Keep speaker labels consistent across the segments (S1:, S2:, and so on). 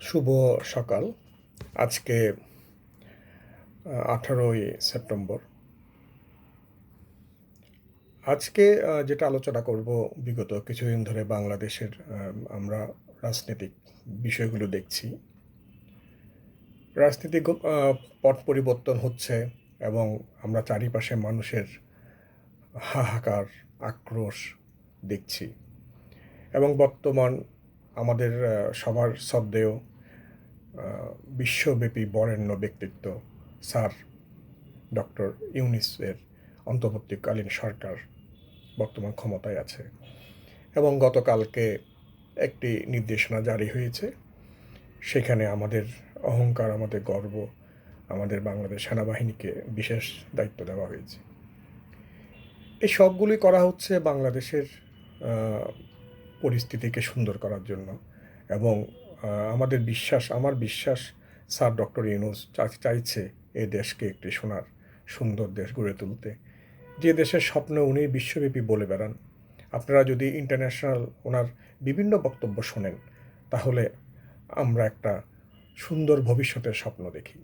S1: শুভ সকাল। আজকে আঠারোই সেপ্টেম্বর। আজকে যেটা আলোচনা করব বিগত কিছুদিন ধরে বাংলাদেশের আমরা রাজনৈতিক বিষয়গুলো দেখছি। রাজনৈতিক পট পরিবর্তন হচ্ছে এবং আমরা চারিপাশে মানুষের হাহাকার, আক্রোশ দেখছি। এবং বর্তমান আমাদের সবার শ্রদ্ধেয় বিশ্বব্যাপী বরেণ্য ব্যক্তিত্ব স্যার ডক্টর ইউনিসের অন্তর্বর্তীকালীন সরকার বর্তমান ক্ষমতায় আছে। এবং গতকালকে একটি নির্দেশনা জারি হয়েছে। সেখানে আমাদের অহংকার, আমাদের গর্ব, আমাদের বাংলাদেশ সেনাবাহিনীকে বিশেষ দায়িত্ব দেওয়া হয়েছে। এই সবগুলি করা হচ্ছে বাংলাদেশের পরিস্থিতিকে সুন্দর করার জন্য। এবং আমাদের বিশ্বাস, আমার বিশ্বাস, স্যার ডক্টর ইউনুস চাইছে এ দেশকে একটি সোনার, সুন্দর দেশ গড়ে তুলতে। যে দেশের স্বপ্ন উনি বিশ্বব্যাপী বলে বেড়ান। আপনারা যদি ইন্টারন্যাশনাল ওনার বিভিন্ন বক্তব্য শোনেন, তাহলে আমরা একটা সুন্দর ভবিষ্যতের স্বপ্ন দেখি।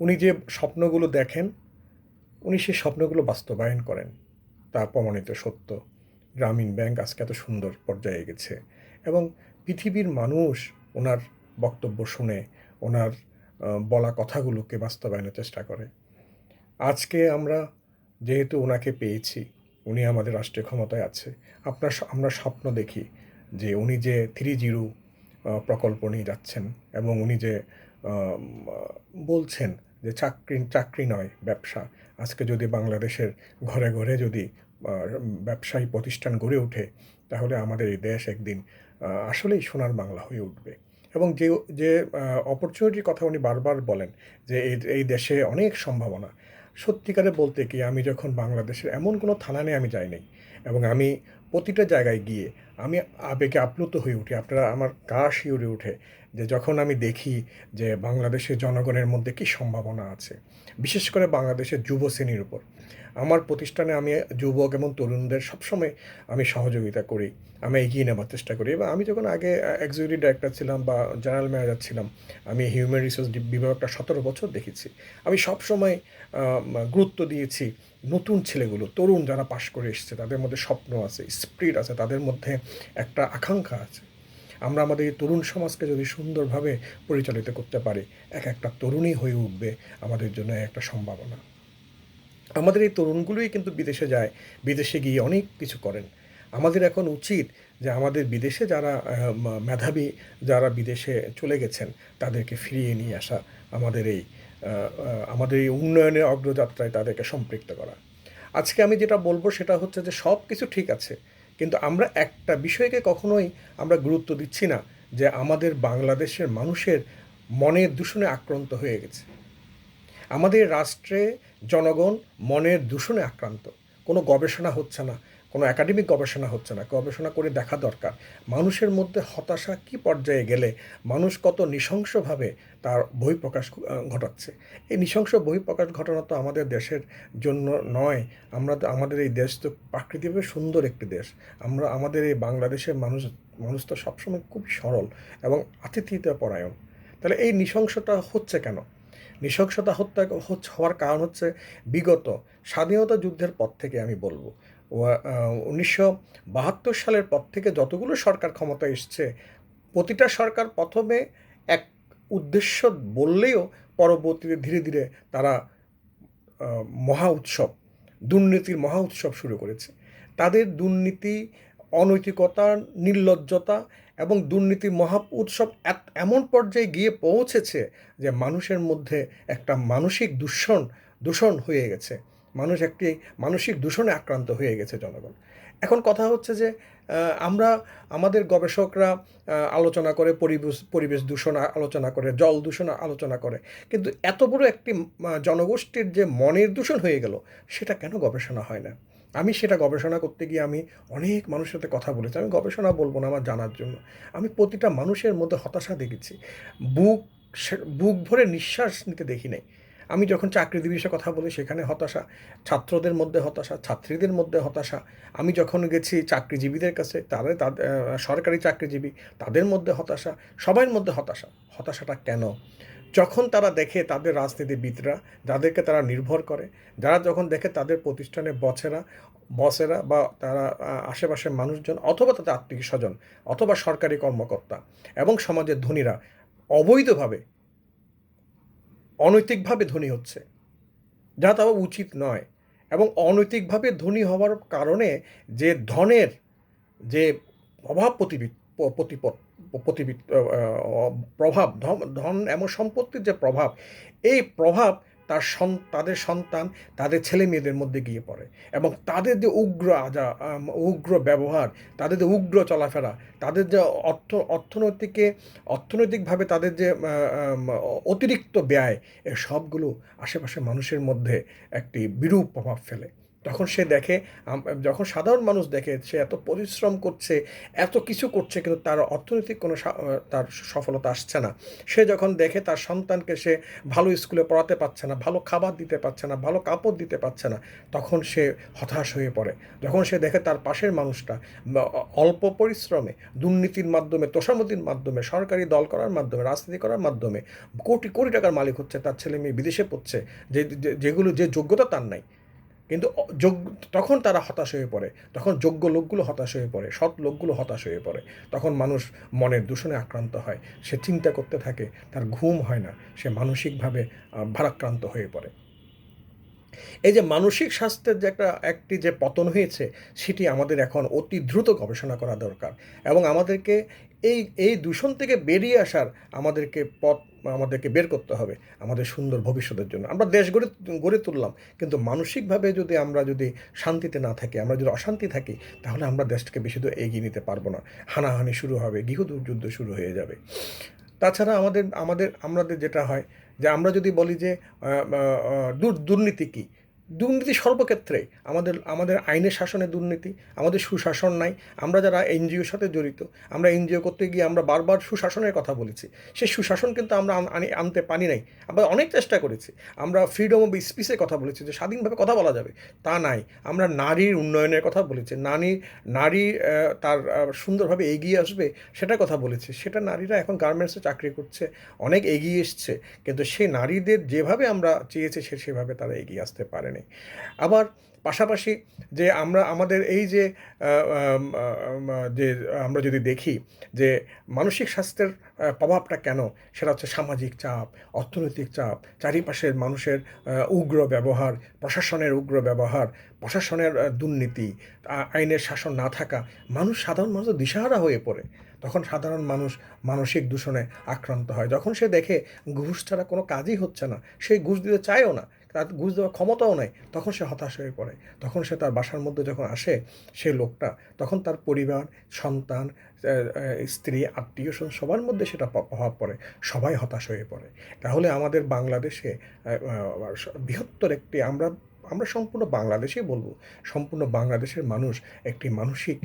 S1: উনি যে স্বপ্নগুলো দেখেন, উনি সেই স্বপ্নগুলো বাস্তবায়ন করেন। তা প্রমাণিত সত্য। গ্রামীণ ব্যাংক আজকে এত সুন্দর পর্যায়ে গেছে এবং পৃথিবীর মানুষ ওনার বক্তব্য শুনে ওনার বলা কথাগুলোকে বাস্তবায়নের চেষ্টা করে। আজকে আমরা যেহেতু ওনাকে পেয়েছি, উনি আমাদের রাষ্ট্রীয় ক্ষমতায় আছে, আপনার আমরা স্বপ্ন দেখি যে উনি যে থ্রি জিরো প্রকল্প নিয়ে যাচ্ছেন এবং উনি যে বলছেন যে চাকরি চাকরি নয়, ব্যবসা। আজকে যদি বাংলাদেশের ঘরে ঘরে যদি ব্যবসায়ী প্রতিষ্ঠান গড়ে ওঠে, তাহলে আমাদের এই দেশ একদিন আসলেই সোনার বাংলা হয়ে উঠবে। এবং যে যে অপরচুনিটির কথা উনি বারবার বলেন যে, এই দেশে অনেক সম্ভাবনা। সত্যিকারে বলতে কি, আমি যখন বাংলাদেশের এমন কোনো থানা নিয়ে আমি যাই নাই এবং আমি প্রতিটা জায়গায় গিয়ে আমি আবেগে আপ্লুত হয়ে উঠি। আপনারা আমার গা শিউরে উঠে যে যখন আমি দেখি যে বাংলাদেশের জনগণের মধ্যে কী সম্ভাবনা আছে, বিশেষ করে বাংলাদেশের যুব শ্রেণির উপর। আমার প্রতিষ্ঠানে আমি যুবক এবং তরুণদের সবসময় আমি সহযোগিতা করি, আমি এগিয়ে নেবার চেষ্টা করি এবং আমি যখন আগে এক্সিকিউটিভ ডাইরেক্টর ছিলাম বা জেনারেল ম্যানেজার ছিলাম, আমি হিউম্যান রিসোর্স বিভাগটা সতেরো বছর দেখেছি। আমি সবসময় গুরুত্ব দিয়েছি নতুন ছেলেগুলো, তরুণ যারা পাশ করে এসছে, তাদের মধ্যে স্বপ্ন আছে স্পিরিট আছে, তাদের মধ্যে একটা আকাঙ্ক্ষা আছে। আমরা আমাদের এই তরুণ সমাজকে যদি সুন্দরভাবে পরিচালিত করতে পারি, এক একটা তরুণী হয়ে উঠবে আমাদের জন্য একটা সম্ভাবনা। আমাদের এই তরুণগুলোই কিন্তু বিদেশে যায়, বিদেশে গিয়ে অনেক কিছু করেন। আমাদের এখন উচিত যে আমাদের বিদেশে যারা মেধাবী যারা বিদেশে চলে গেছেন, তাদেরকে ফিরিয়ে নিয়ে আসা আমাদের এই আমাদের এই উন্নয়নের অগ্রযাত্রায় তাদেরকে সম্পৃক্ত করা। আজকে আমি যেটা বলব সেটা হচ্ছে যে সব কিছু ঠিক আছে। কিন্তু আমরা একটা বিষয়কে কখনোই আমরা গুরুত্ব দিচ্ছি না যে আমাদের বাংলাদেশের মানুষের মনের দূষণে আক্রান্ত হয়ে গেছে। আমাদের রাষ্ট্রে জনগণ মনের দূষণে আক্রান্ত। কোনো গবেষণা হচ্ছে না কোনো একাডেমিক গবেষণা হচ্ছে না, গবেষণা করে দেখা দরকার। মানুষের মধ্যে হতাশা কি পর্যায়ে গেলে মানুষ কত নৃশংসভাবে তার বহিঃপ্রকাশ ঘটাচ্ছে? এই নৃশংস বহিঃপ্রকাশ ঘটানো তো আমাদের দেশের জন্য নয়। আমরা তো, আমাদের এই দেশ তো প্রাকৃতিকভাবে সুন্দর একটি দেশ। আমরা, আমাদের এই বাংলাদেশের মানুষ মানুষ তো সবসময় খুব সরল এবং আতিথ্যতা পরায়ণ। তাহলে এই নৃশংসটা হচ্ছে কেন? নৃশংসতা হত্যা হওয়ার কারণ হচ্ছে বিগত স্বাধীনতা যুদ্ধের পর থেকে আমি বলব। উনিশশো বাহাত্তর সালের পর থেকে যতগুলো সরকার ক্ষমতায় এসছে, প্রতিটা সরকার প্রথমে এক উদ্দেশ্য বললেও পরবর্তীতে ধীরে ধীরে তারা মহা উৎসব, দুর্নীতির মহা উৎসব শুরু করেছে। তাদের দুর্নীতি, অনৈতিকতা, নির্লজ্জতা এবং দুর্নীতির মহা উৎসব এমন পর্যায়ে গিয়ে পৌঁছেছে যে মানুষের মধ্যে একটা মানসিক দূষণ দূষণ হয়ে গেছে। মানুষ একটি মানসিক দূষণে আক্রান্ত হয়ে গেছে জনগণ। এখন কথা হচ্ছে যে আমরা, আমাদের গবেষকরা আলোচনা করে, পরিবেশ পরিবেশ দূষণ আলোচনা করে, জল দূষণ আলোচনা করে। কিন্তু এত বড় একটি জনগোষ্ঠীর যে মনের দূষণ হয়ে গেল, সেটা কেন গবেষণা হয় না? আমি সেটা গবেষণা করতে গিয়ে আমি অনেক মানুষের সাথে কথা বলেছি। আমি গবেষণা বলব না আমার জানার জন্য। আমি প্রতিটা মানুষের মধ্যে হতাশা দেখেছি। বুক বুক ভরে নিঃশ্বাস নিতে দেখি নাই। আমি যখন চাকরিজীবীর বিষয়ে কথা বলি, সেখানে হতাশা, ছাত্রদের মধ্যে হতাশা, ছাত্রীদের মধ্যে হতাশা। আমি যখন গেছি চাকরিজীবীদের কাছে, তাদের তাদের সরকারি চাকরিজীবী, তাদের মধ্যে হতাশা সবার মধ্যে হতাশা। হতাশাটা কেন? যখন তারা দেখে তাদের রাজনীতিবিদরা যাদেরকে তারা নির্ভর করে, যারা যখন দেখে তাদের প্রতিষ্ঠানে বছেরা, বসেরা বা তারা আশেপাশের মানুষজন অথবা তাদের আত্মীয় স্বজন অথবা সরকারি কর্মকর্তা এবং সমাজের ধনীরা অবৈধভাবে অনৈতিকভাবে ধনী হচ্ছে। যা তাও উচিত নয়। এবং অনৈতিকভাবে ধনী হওয়ার কারণে যে ধনের যে অভাব প্রতিবি, প্রতিপদ, প্রতিবি প্রভাব ধন এমন সম্পত্তির যে প্রভাব, এই প্রভাব তার সন, তাদের সন্তান তাদের ছেলে মেয়েদের মধ্যে গিয়ে পড়ে এবং তাদের যে উগ্র আজা উগ্র ব্যবহার, তাদের যে উগ্র চলাফেরা, তাদের যে অর্থ, অর্থনৈতিকে, অর্থনৈতিকভাবে তাদের যে অতিরিক্ত ব্যয়, এ সবগুলো আশেপাশের মানুষের মধ্যে একটি বিরূপ প্রভাব ফেলে। তখন সে দেখে যখন সাধারণ মানুষ দেখে সে এত পরিশ্রম করছে, এত কিছু করছে, কিন্তু তার অর্থনৈতিক কোনো তার সফলতা আসছে না। সে যখন দেখে তার সন্তানকে সে ভালো স্কুলে পড়াতে পারছে না, ভালো খাবার দিতে পারছে না, ভালো কাপড় দিতে পারছে না, তখন সে হতাশ হয়ে পড়ে। যখন সে দেখে তার পাশের মানুষটা অল্প পরিশ্রমে, দুর্নীতির মাধ্যমে তোষামতির মাধ্যমে, সরকারি দল করার মাধ্যমে, রাজনীতি করার মাধ্যমে, কোটি কোটি টাকার মালিক হচ্ছে, তার ছেলে মেয়ে বিদেশে পড়ছে যে- যেগুলো, যে যোগ্যতা তার নাই। কিন্তু যোগ্য, তখন তারা হতাশ হয়ে পড়ে। তখন যোগ্য লোকগুলো হতাশ হয়ে পড়ে, সৎ লোকগুলো হতাশ হয়ে পড়ে। তখন মানুষ মনের দূষণে আক্রান্ত হয়, সে চিন্তা করতে থাকে, তার ঘুম হয় না, সে মানসিকভাবে ভারাক্রান্ত হয়ে পড়ে। এই যে মানসিক স্বাস্থ্যের যে একটা, একটি যে পতন হয়েছে, সেটি আমাদের এখন অতি দ্রুত গবেষণা করা দরকার। এবং আমাদেরকে এই এই দূষণ থেকে বেরিয়ে আসার আমাদেরকে পথ, আমাদেরকে বের করতে হবে আমাদের সুন্দর ভবিষ্যতের জন্য। আমরা দেশ গড়ে গড়ে তুললাম, কিন্তু মানসিকভাবে যদি আমরা যদি শান্তিতে না থাকি, আমরা যদি অশান্তি থাকি, তাহলে আমরা দেশটাকে বেশি দূর এগিয়ে নিতে পারব না। হানাহানি শুরু হবে গৃহযুদ্ধ শুরু হয়ে যাবে। তাছাড়া আমাদের আমাদের আমাদের যেটা হয় যে আমরা যদি বলি যে দুর্নীতি কী? দুর্নীতি সর্বক্ষেত্রে আমাদের আমাদের আইনের শাসনে দুর্নীতি, আমাদের সুশাসন নাই, আমরা যারা এনজিওর সাথে জড়িত, আমরা এনজিও করতে গিয়ে আমরা বারবার সুশাসনের কথা বলেছি। সেই সুশাসন কিন্তু আমরা আনতে পারি নাই আমরা অনেক চেষ্টা করেছি। আমরা ফ্রিডম অফ স্পিচের কথা বলেছি যে স্বাধীনভাবে কথা বলা যাবে, তা নাই। আমরা নারীর উন্নয়নের কথা বলেছি নারী নারী তার সুন্দরভাবে এগিয়ে আসবে সেটা কথা বলেছি। সেটা নারীরা এখন গার্মেন্টসে চাকরি করছে, অনেক এগিয়ে এসছে, কিন্তু সেই নারীদের যেভাবে আমরা চেয়েছি, সে সেভাবে তারা এগিয়ে আসতে পারেনি। আবার পাশাপাশি যে আমরা, আমাদের এই যে যে আমরা যদি দেখি যে মানসিক স্বাস্থ্যের প্রভাবটা কেন, সেটা হচ্ছে সামাজিক চাপ, অর্থনৈতিক চাপ, চারিপাশের মানুষের উগ্র ব্যবহার, প্রশাসনের উগ্র ব্যবহার, প্রশাসনের দুর্নীতি আইনের শাসন না থাকা, মানুষ সাধারণ মানুষ দিশাহারা হয়ে পড়ে। তখন সাধারণ মানুষ মানসিক দূষণে আক্রান্ত হয়। যখন সে দেখে ঘুষ ছাড়া কোনো কাজই হচ্ছে না সেই ঘুষ দিতে চায়ও না তার ঘুষ দেওয়ার ক্ষমতাও নাই, তখন সে হতাশ হয়ে পড়ে। তখন সে তার বাসার মধ্যে যখন আসে সে লোকটা, তখন তার পরিবার, সন্তান স্ত্রী, আত্মীয় স্বজন সবার মধ্যে সেটা প্রভাব পড়ে, সবাই হতাশ হয়ে পড়ে। তাহলে আমাদের বাংলাদেশে বৃহত্তর একটি আমরা আমরা সম্পূর্ণ বাংলাদেশেই বলব, সম্পূর্ণ বাংলাদেশের মানুষ একটি মানসিক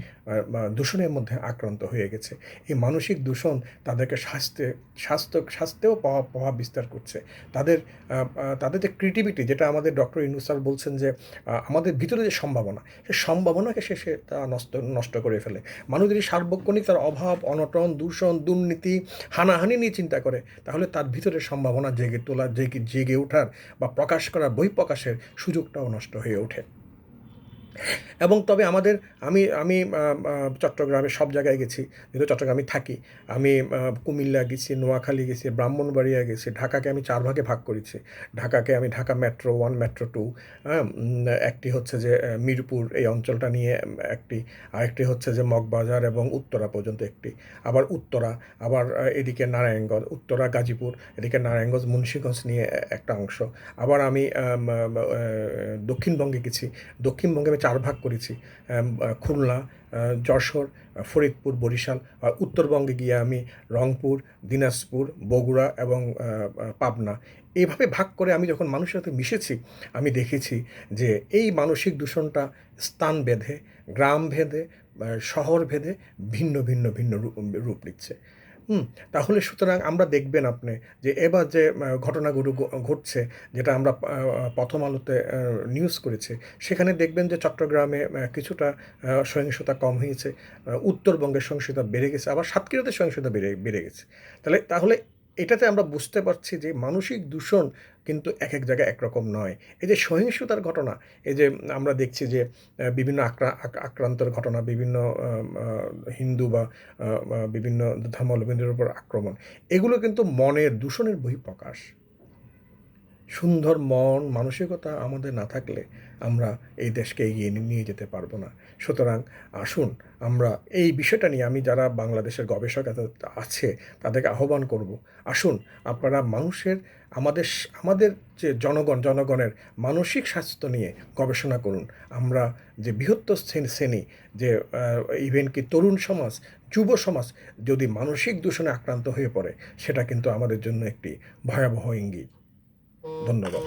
S1: দূষণের মধ্যে আক্রান্ত হয়ে গেছে। এই মানসিক দূষণ তাদেরকে স্বাস্থ্যে স্বাস্থ্য, স্বাস্থ্যেও প্রভাব প্রভাব বিস্তার করছে। তাদের তাদের যে ক্রিয়েটিভিটি যেটা আমাদের ডক্টর ইনুস স্যার বলছেন যে আমাদের ভিতরে যে সম্ভাবনা সেই সম্ভাবনাকে সে সে তা নষ্ট নষ্ট করে ফেলে। মানুষ যদি সার্বক্ষণিক তার অভাব, অনটন, দূষণ, দুর্নীতি, হানাহানি নিয়ে চিন্তা করে, তাহলে তার ভিতরে সম্ভাবনা জেগে তোলার জেগে জেগে ওঠার বা প্রকাশ করার বহিঃপ্রকাশের সুযোগটাও নষ্ট হয়ে ওঠে। এবং তবে আমাদের, আমি আমি চট্টগ্রামে সব জায়গায় গেছি, যেহেতু চট্টগ্রামে থাকি। আমি কুমিল্লা গেছি, নোয়াখালী গেছি, ব্রাহ্মণবাড়িয়া গেছি, ঢাকাকে আমি চার ভাগে ভাগ করেছি। ঢাকাকে আমি Dhaka metro, one metro two একটি হচ্ছে যে মিরপুর এই অঞ্চলটা নিয়ে একটি, আরেকটি হচ্ছে যে, মগবাজার এবং উত্তরা পর্যন্ত একটি। আবার উত্তরা, আবার এদিকে নারায়ণগঞ্জ, উত্তরা, গাজীপুর, এদিকে নারায়ণগঞ্জ, মুন্সীগঞ্জ নিয়ে একটা অংশ। আবার আমি দক্ষিণবঙ্গে গেছি। দক্ষিণবঙ্গে আমি চার ভাগ করেছি। খুলনা যশোর ফরিদপুর, বরিশাল উত্তরবঙ্গে গিয়ে আমি রংপুর, দিনাজপুর, বগুড়া এবং পাবনা। এইভাবে ভাগ করে আমি যখন মানুষের সাথে মিশেছি, আমি দেখেছি যে এই মানসিক দূষণটা স্থান ভেদে, গ্রাম ভেদে শহর ভেদে ভিন্ন ভিন্ন ভিন্ন রূপ নিচ্ছে। হুম। তাহলে সুতরাং আমরা দেখবেন আপনি যে এবার যে ঘটনাগুলো ঘটছে যেটা আমরা প্রথম আলোতে নিউজ করেছি, সেখানে দেখবেন যে চট্টগ্রামে কিছুটা সহিংসতা কম হয়েছে উত্তরবঙ্গের সহিংসতা বেড়ে গেছে, আবার সাতক্ষীরাতে সহিংসতা বেড়ে বেড়ে গেছে। তাহলে তাহলে এটাতে আমরা বুঝতে পারছি যে মানসিক দূষণ কিন্তু এক এক জায়গায় একরকম নয়। এই যে সহিংসতার ঘটনা, এই যে আমরা দেখছি যে বিভিন্ন আক্রা, আক- আক্রান্তের ঘটনা, বিভিন্ন হিন্দু বা বিভিন্ন ধর্মাবলম্বীদের উপর আক্রমণ, এগুলো কিন্তু মনের দূষণের বহিঃপ্রকাশ। সুন্দর মন, মানসিকতা আমাদের না থাকলে আমরা এই দেশকে এগিয়ে নিয়ে যেতে পারব না। সুতরাং আসুন আমরা এই বিষয়টা নিয়ে আমি যারা বাংলাদেশের গবেষক আছে, তাদেরকে আহ্বান করব। আসুন, আপনারা মানুষের, আমাদের আমাদের যে জনগণ, জনগণের মানসিক স্বাস্থ্য নিয়ে গবেষণা করুন। আমরা যে বৃহত্তর শ্রেণি যে ইভেন কি তরুণ সমাজ, যুব সমাজ, যদি মানসিক দূষণে আক্রান্ত হয়ে পড়ে, সেটা কিন্তু আমাদের জন্য একটি ভয়াবহ ইঙ্গিত। ধন্যবাদ।